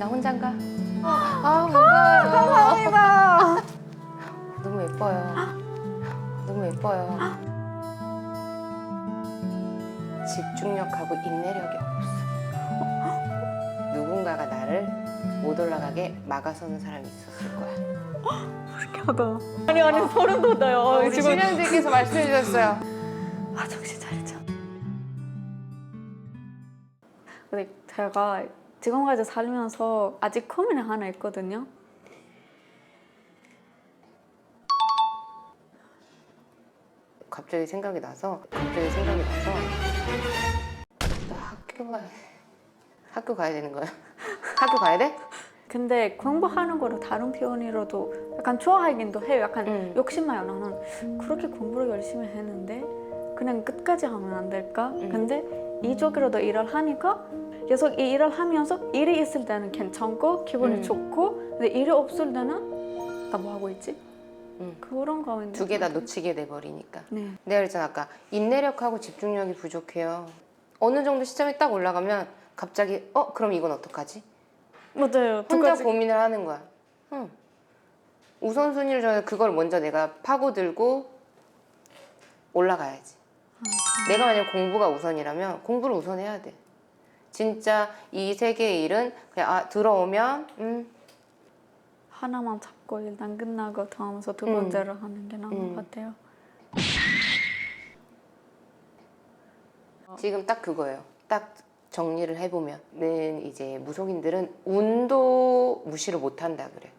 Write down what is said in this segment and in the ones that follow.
나 혼자인가? 아, 반가워요. 감사합니다. 너무 예뻐요. 너무 예뻐요. 집중력하고 인내력이 없어. 누군가가 나를 못 올라가게 막아서는 사람이 있었을 거야. 신기하다. 아니 아니 소름 돋아요. 어, 우리 신현진께서 말씀해 주셨어요. 아 정신 차리자. 근데 제가 지금까지 살면서 아직 고민이 하나 있거든요. 갑자기 생각이 나서 갑자기 생각이 나서 나 학교 가 학교 가야 되는 거야? 학교 가야 돼? 근데 공부하는 거를 다른 표현이라도 약간 좋아하긴도 해요. 약간 응. 욕심나요. 나는 그렇게 공부를 열심히 했는데 그냥 끝까지 하면 안 될까? 응. 근데 이쪽으로도 일을 하니까 계속 이 일을 하면서 일이 있을 때는 괜찮고 기분이 응. 좋고 근데 일이 없을 때는 나 뭐 하고 있지? 응. 그런 거인데 두 개 다 놓치게 돼 버리니까. 네. 내가 그랬잖아 아까 인내력하고 집중력이 부족해요. 어느 정도 시점이 딱 올라가면 갑자기 어 그럼 이건 어떡하지? 맞아요. 두 혼자 가지. 고민을 하는 거야. 응. 우선순위를 정해 그걸 먼저 내가 파고들고 올라가야지. 내가 만약 공부가 우선이라면 공부를 우선 해야 돼. 진짜 이세 개의 일은 그냥 아 들어오면 음 하나만 잡고 일단 끝나고 다음서 두 음. 번째를 하는 게 나은 음. 것 같아요. 지금 딱 그거예요. 딱 정리를 해보면은 이제 무속인들은 운도 무시를 못한다 그래.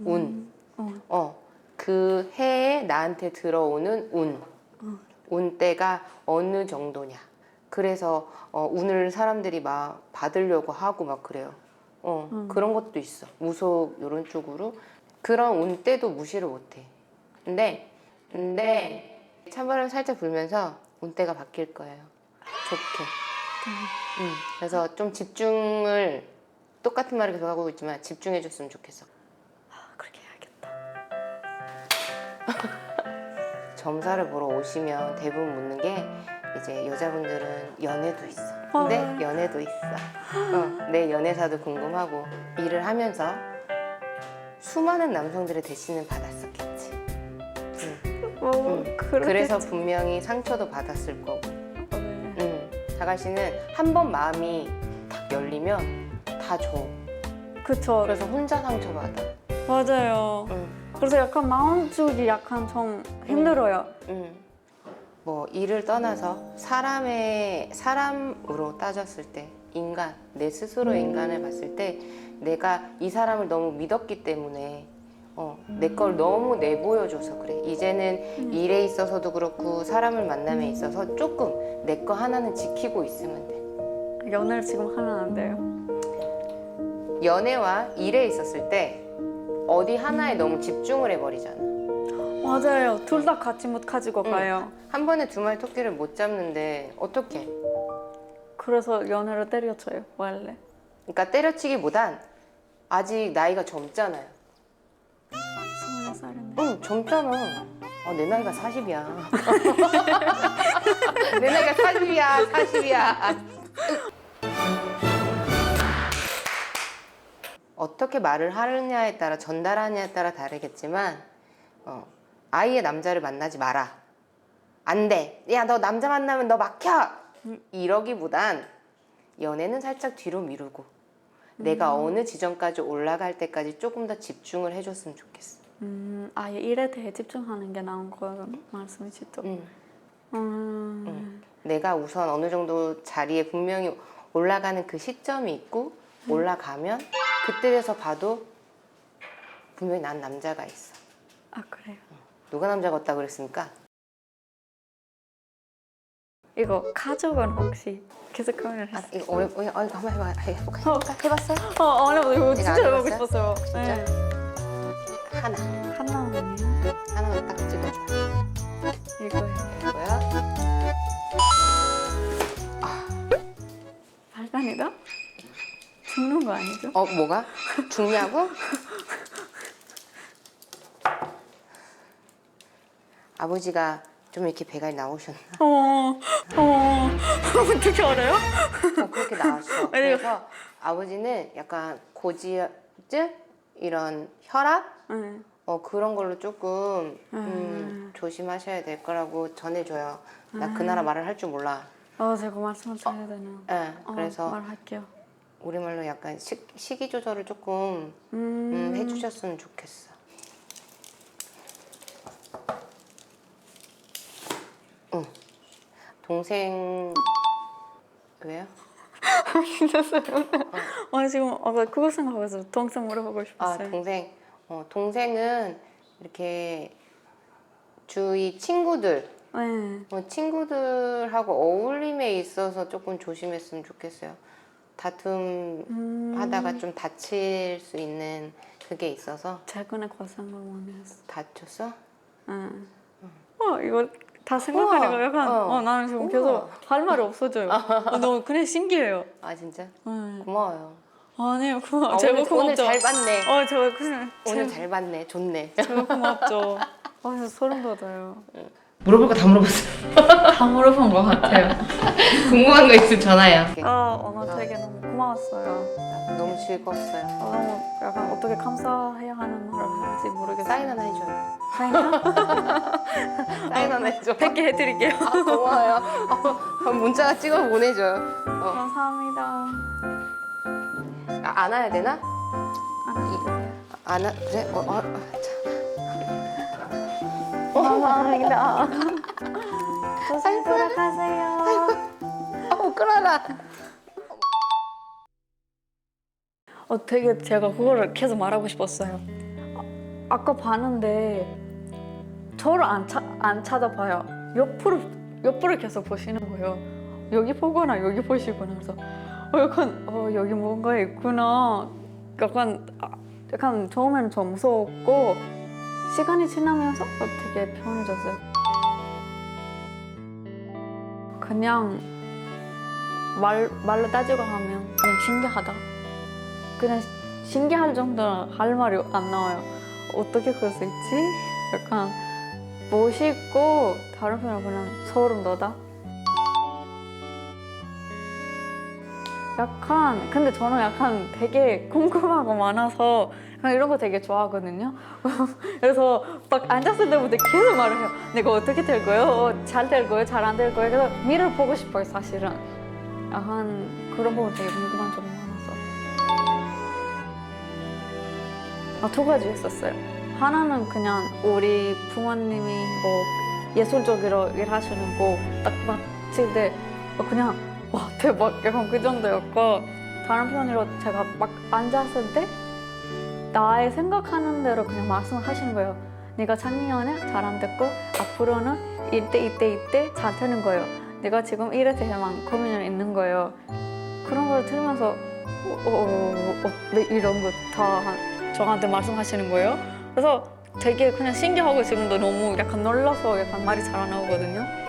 운. 어. 어. 그 해에 나한테 들어오는 운. 어. 운때가 어느 정도냐. 그래서 어, 운을 사람들이 막 받으려고 하고 막 그래요. 어, 음. 그런 것도 있어. 무속 이런 쪽으로 그런 운 때도 무시를 못해. 근데 근데 찬바람 살짝 불면서 운 때가 바뀔 거예요. 좋게. 음, 그래서 좀 집중을 똑같은 말을 계속 하고 있지만 집중해 줬으면 좋겠어. 아, 그렇게 해야겠다. 점사를 보러 오시면 대부분 묻는 게 이제 여자분들은 연애도 있어. 근데 아. 연애도 있어. 어, 내 연애사도 궁금하고 일을 하면서 수많은 남성들의 대신을 받았었겠지. 어, 음. 그렇게 그래서 분명히 상처도 받았을 거고. 네. 음. 자갈 씨는 한 번 마음이 딱 열리면 다 줘. 그쵸. 그래서 혼자 상처받아. 맞아요. 음. 그래서 약간 마음 주기 약간 좀 힘들어요. 음. 뭐 일을 떠나서 사람의 사람으로 따졌을 때 인간 내 스스로 인간을 봤을 때 내가 이 사람을 너무 믿었기 때문에 어, 내 걸 너무 내보여줘서 그래. 이제는 일에 있어서도 그렇고 사람을 만남에 있어서 조금 내 거 하나는 지키고 있으면 돼. 연애를 지금 하면 안 돼요. 연애와 일에 있었을 때 어디 하나에 너무 집중을 해버리잖아 맞아요. 둘 다 같이 못 가지고 응. 가요. 한 번에 두 마리 토끼를 못 잡는데 어떻게 그래서 연애를 때려쳐요. 원래. 그러니까 때려치기보단 아직 나이가 젊잖아요. 스물 살인데. 응, 젊잖아. 아, 내 나이가 40이야. 내 나이가 40이야, 40이야. 어떻게 말을 하느냐에 따라 전달하느냐에 따라 다르겠지만 어, 아이의 남자를 만나지 마라. 안 돼. 야, 너 남자 만나면 너 막혀. 이러기보단 연애는 살짝 뒤로 미루고 내가 어느 지점까지 올라갈 때까지 조금 더 집중을 해줬으면 좋겠어. 음, 아예 일에 대해 집중하는 게 나은 거 말씀이시죠? 응. 음, 응. 내가 우선 어느 정도 자리에 분명히 올라가는 그 시점이 있고 올라가면 그때 돼서 봐도 분명히 난 남자가 있어. 아 그래요. 누가 남자 같다 그랬습니까? 이거 가족은 혹시 계속 고민을 아, 했어요? 이거 어려, 어, 이거 한번 해봐, 해볼까? 해볼까? 해봤어요? 어, 안 해봤어요. 이거 진짜 안 해보고 해봤어요? 싶었어요. 진짜? 네. 하나, 하나는요? 하나만 딱 찍어줘. 이거요. 이거야. 발단이다? 죽는 거 아니죠? 어, 뭐가? 죽냐고? 아버지가 좀 이렇게 배가 나오셨나? 어, 어, 어떻게 알아요? 어, 그렇게 나왔어. 그래서 아버지는 약간 고지혈 이런 혈압 네. 어, 그런 걸로 조금 음, 음. 조심하셔야 될 거라고 전해줘요. 나 그 나라 말을 할 줄 몰라. 어 제가 말씀을 드려야 되나? 예, 어, 그래서 말할게요. 우리말로 약간 식, 식이 조절을 조금 음, 음, 해주셨으면 좋겠어. 동생 왜요? 아 지금 그거 생각해서 동생 물어보고 아 싶었어요. 동생. 어, 동생은 이렇게 주위 친구들, 네. 어, 친구들하고 어울림에 있어서 조금 조심했으면 좋겠어요. 다툼 음, 하다가 좀 다칠 수 있는 그게 있어서 최근에 고생을 많이 했어. 다쳤어? 응. 어 이거 다 생각하니까 우와. 약간 어. 어, 나는 지금 우와. 계속 할 말이 없어져요. 어, 너무 그냥 신기해요. 아 진짜? 응. 고마워요. 아니요 고마워. 아, 제가 오늘, 고맙죠. 오늘 잘 봤네. 어 제가 그냥 오늘 제- 잘 봤네. 좋네. 제가 고맙죠. 아 진짜 소름 돋아요. 물어볼 거 다 물어봤어. 다 물어본 것 같아요. 궁금한 거 있으면 전화야. 아 오늘 되게 너무 고마웠어요. 너무 즐거웠어요. 어, 너무 약간 어떻게 감사해야 하는 말을 할지 모르겠어요. 사인 하나 해줘요. 사인이요? 사인 하나 해줘. 100개 해드릴게요. 아, 고마워요. 어, 문자가 찍어 보내줘요. 어. 감사합니다. 아, 안아야 되나? 안 안아 그래? 어, 어, 감사합니다. 조심히 돌아가세요. 어, 끌어라. 어, 되게 제가 그거를 계속 말하고 싶었어요. 아, 아까 봤는데 저를 안, 차, 안 찾아봐요. 옆으로 옆으로 계속 보시는 거예요. 여기 보거나 여기 보시거나 그래서 어, 약간 어, 여기 뭔가 있구나. 약간 아, 약간 처음에는 좀 무서웠고 시간이 지나면서 어, 되게 편해졌어요. 그냥 말 말로 따지고 하면 그냥 신기하다. 그냥 신기할 정도로 할 말이 안 나와요. 어떻게 그럴 수 있지? 약간 멋있고 다른 표현을 그냥 소름 돋아. 약간 근데 저는 약간 되게 궁금하고 많아서 이런 거 되게 좋아하거든요. 그래서 막 앉았을 때부터 계속 말을 해요. 내가 어떻게 될 거예요? 어, 잘될 거예요? 잘 안 될 거예요? 그래서 미래를 보고 싶어요, 사실은. 약간 그런 부분 되게 궁금한 점이 많아서. 아, 두 가지 있었어요. 하나는 그냥 우리 부모님이 뭐 예술적으로 일하시는 거딱 봤을 때 어, 그냥 와 대박 약간 그 정도였고 다른 편으로 제가 막 앉았을 때 나의 생각하는 대로 그냥 말씀을 하시는 거예요. 내가 작년에 잘안 됐고 앞으로는 이때 이때 이때 잘 되는 거예요. 내가 지금 일에 대해만 고민을 있는 거예요. 그런 걸 들으면서 어, 어, 어, 어, 왜 이런 거 다 저한테 말씀하시는 거예요. 그래서 되게 그냥 신기하고 지금도 너무 약간 놀라서 약간 말이 잘 안 나오거든요.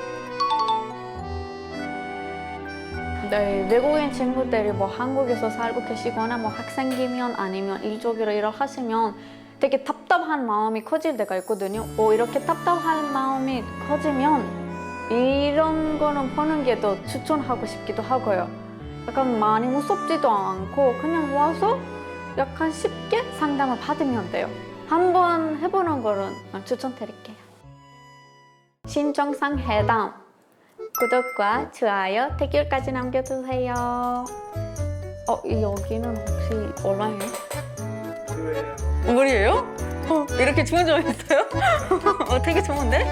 네, 외국인 친구들이 뭐 한국에서 살고 계시거나 뭐 학생이면 아니면 일적으로 일을 하시면 되게 답답한 마음이 커질 때가 있거든요. 뭐 이렇게 답답한 마음이 커지면 이런 거는 보는 게 더 추천하고 싶기도 하고요. 약간 많이 무섭지도 않고 그냥 와서 약간 쉽게 상담을 받으면 돼요. 한번 해보는 거는 추천드릴게요. 신청상 해당 구독과 좋아요, 댓글까지 남겨주세요. 어, 이 여기는 혹시 얼마예요? 무료예요? 어, 이렇게 좋은 점 있어요? 어, 되게 좋은데?